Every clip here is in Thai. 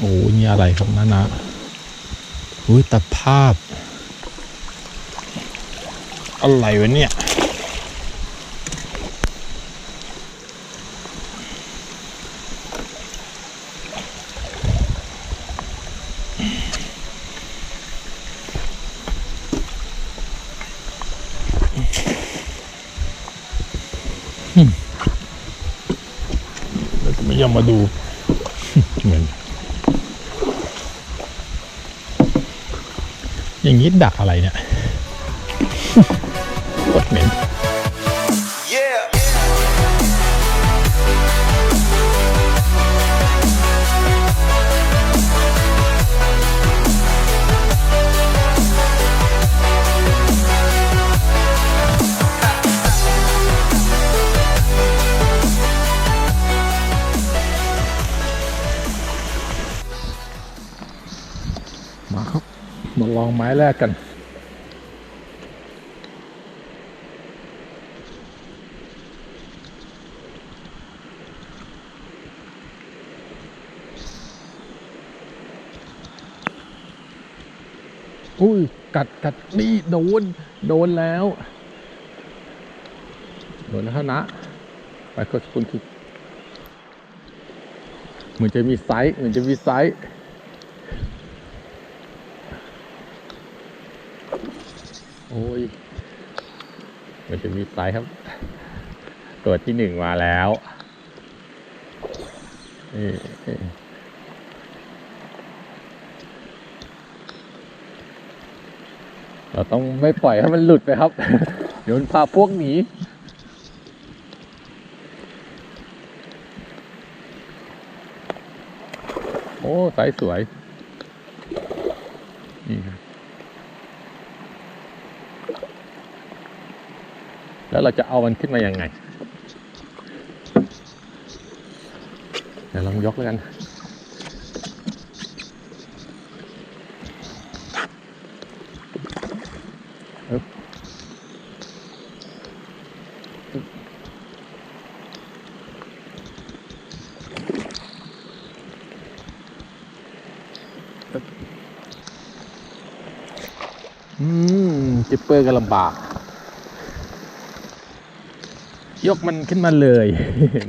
โอ้นี่อะไรครับนั่นนะอุ้ยตะภาพ อะไรวะเนี่ยแล้วไม่ยอมมาดู เหมือน อย่างนี้ดักอะไรเนี่ย กดเหม็น ลองไม้แรกกันอุ้ยกัดกัดนี่โดน โดนแล้ว โดนแล้วนะ ไปก็คุณคือเหมือนจะมีไซส์เหมือนจะมีไซส์ โอ้ยมันจะมีไซส์ครับ ตัวที่หนึ่งมาแล้วนี่เราต้องไม่ปล่อยให้มันหลุดไปครับ เดี๋ยวมันพาพวกหนีโอ้ไซส์สวย นี่ครับ แล้วเราจะเอามันขึ้นมาอยังไงเดี๋ยวลองยกแล้วกันอืมจิปเปอร์ก็ลำบาก ยกมันขึ้นมาเลย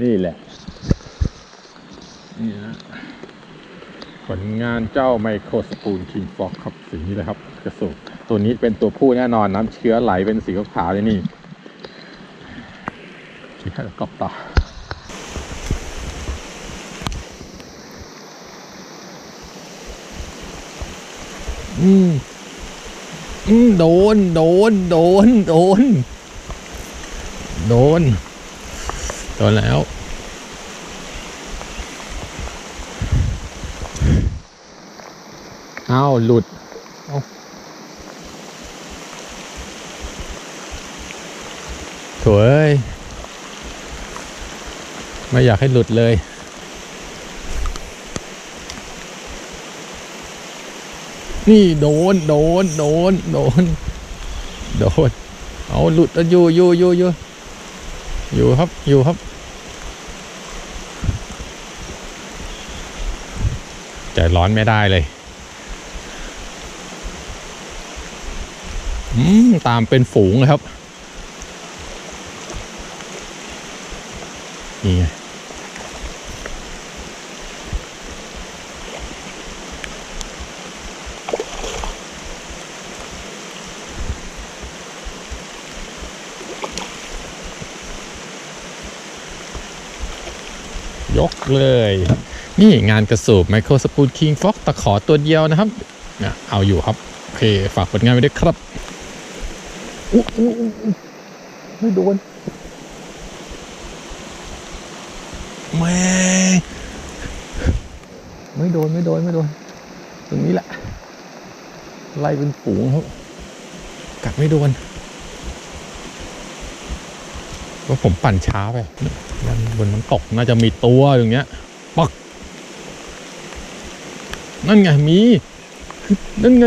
นี่แหละนี่นะผลงานเจ้าไมโครสปูนคิงฟอกครับสีนี้เลยครับ กระสุนตัวนี้เป็นตัวผู้แน่นอนน้ำเชื้อไหลเป็นสีขาวๆเลยนี่ที่ให้กรอบต่ออืมอืมโดน โดน โดน โดน โดน โดนแล้วอ้าวหลุดเอาโถเอ้ยไม่อยากให้หลุดเลยนี่โดน โดน โดน โดน โดน เอาหลุดอยู่อยู่อยู่อยู่ อยู่ครับ อยู่ครับ ใจร้อนไม่ได้เลยอืมตามเป็นฝูงเลยครับ นี่ไง ยกเลย นี่งานกระสูบไมโครสปูดคิงฟ็อกตะขอตัวเดียวนะครับเนี่ยเอาอยู่ครับโอเคฝากผลงานไว้ด้วยครับอุ๊ไม่โดนแม่ไม่โดนไม่โดนไม่โดน ตรงนี้แหละ ไล่เป็นฝูงครับกัดไม่โดน ว่าผมปั่นช้าไปด้านบนน้ำตกน่าจะมีตัวอย่างเงี้ยปักนั่นไงมีนั่นไง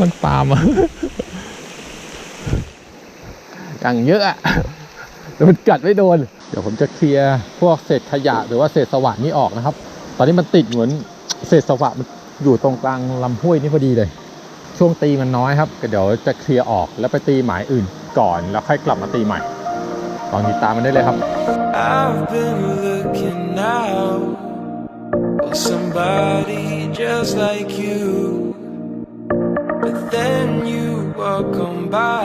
มันตามมาอย่างเยอะอะแต่มันกัดไม่โดน เดี๋ยวผมจะเคลียร์พวกเศษขยะหรือว่าเศษสวะนี้ออกนะครับ ตอนนี้มันติดเหมือนเศษสวะมันอยู่ตรงกลางลำห้วยนี่พอดีเลย ช่วงตีมันน้อยครับก็เดี๋ยวจะเคลียร์ออกแล้วไปตีหมายอื่นก่อนแล้วค่อยกลับมาตีใหม่ลองติดตามมันได้เลยครับ I've been looking out for somebody just like you. But then you walk on by,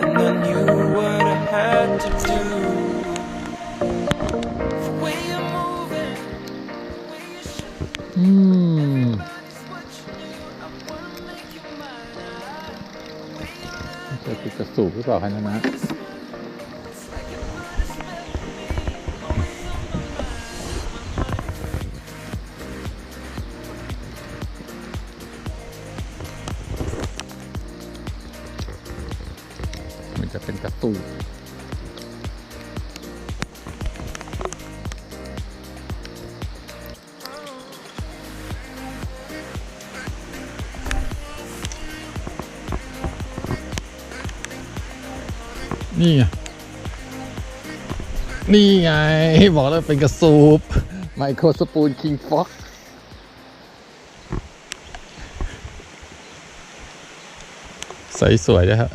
and I knew what I had to do. The way สูบหรือเปล่าคะนะนะมันจะเป็นกระตู นี่ไงนี่ไง บอกแล้วเป็นกระสูบไมโครสปูนคิงฟ็อกใสสวยนะฮะ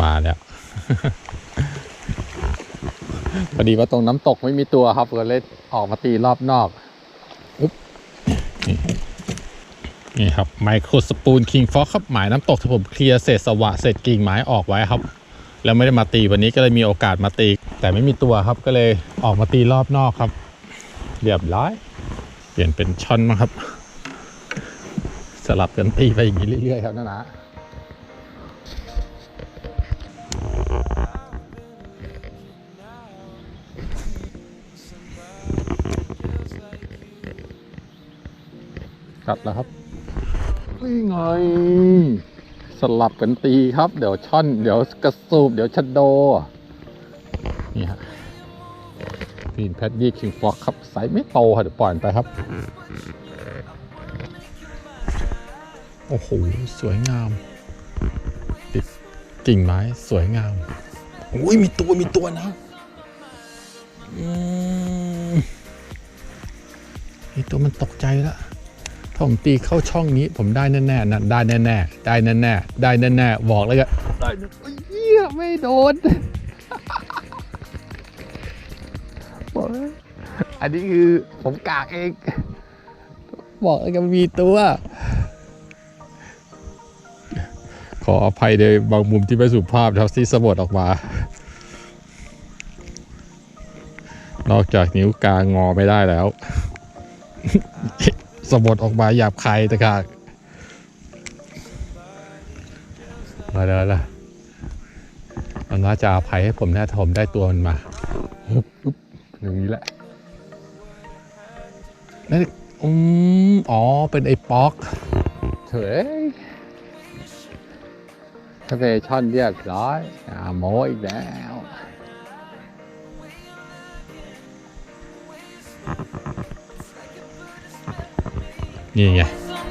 มาแล้ว พอดีว่าตรงน้ำตกไม่มีตัวครับก็เลยออกมาตีรอบนอกนี่ครับไมโครสปูนคิงฟอกครับหมายน้ำตกที่ผมเคลียร์เศษสวะเศษกิ่งไม้ออกไว้ครับ แล้วไม่ได้มาตีวันนี้ก็เลยมีโอกาสมาตี แต่ไม่มีตัวครับก็เลยออกมาตีรอบนอกครับ เรียบร้อย เปลี่ยนเป็นช่อนมั้งครับ สลับกันตีไปอย่างนี้เรื่อยๆครับนะนะ กัดแล้วครับนี่ไง สลับกันตีครับ เดี๋ยวช่อน เดี๋ยวกระสูบ เดี๋ยวชัดโด นี่ฮะกรีนแพดดี้คิงฟอกครับไซส์ไม่โตค่ะเดี๋ยวปล่อยมันไปครับ โอ้โห สวยงาม ติดกิ่งไม้สวยงามอุ้ยมีตัวมีตัวนะอืมมีตัวมันตกใจแล้ว ถ้าผมตีเข้าช่องนี้ผมได้แน่ๆนะได้แน่ๆได้แน่ๆได้แน่ๆบอกเลยก็ได้แน่เอ้ยเหี้ยไม่โดนบอกอันนี้คือผมกากเอง บอกเลยกันมีตัว ขออภัยในบางมุมที่ไม่สุภาพครับที่สะบดออกมา นอกจากนิ้วกลางงอไม่ได้แล้ว สะบดออกมาหยาบคายตะกากมาแล้วล่ะมันน่าจะอภัยให้ผมแน่ถ้าผมได้ตัวมันมาฮึบฮึบอย่างนี้แหละนั่นอืมอ๋อ เป็นไอ้ป๊อกเถยทะเลช่อนเรียบร้อยอ่าโมอีกแล้ว นี่ไง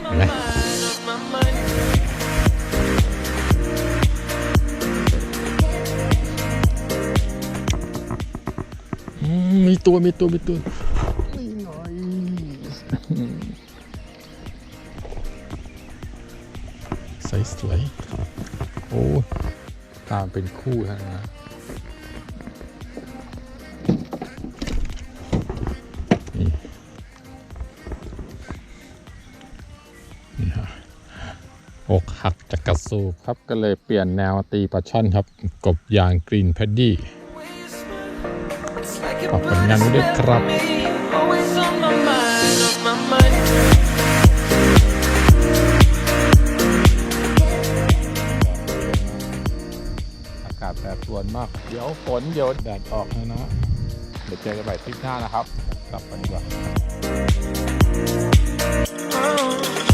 เห็นไหมมีตัวมีตัวมีตัวนี่หน่อยใสสวยโอ้ตามเป็นคู่ทั้งนั้นนะ อกหักจากกระสูบครับก็เลยเปลี่ยนแนวตีปลาช่อนครับ กบยางกรีนแพดดี้ It's like a ฝากผลงานไว้ด้วยครับ me, always on my mind, on my mind. อากาศแปรปรวนมาก เดี๋ยวฝนเดี๋ยวแดดออกนะนะเดี๋ยวเจอกันใหม่ทริปหน้านะครับ กลับกันดีกว่า Oh.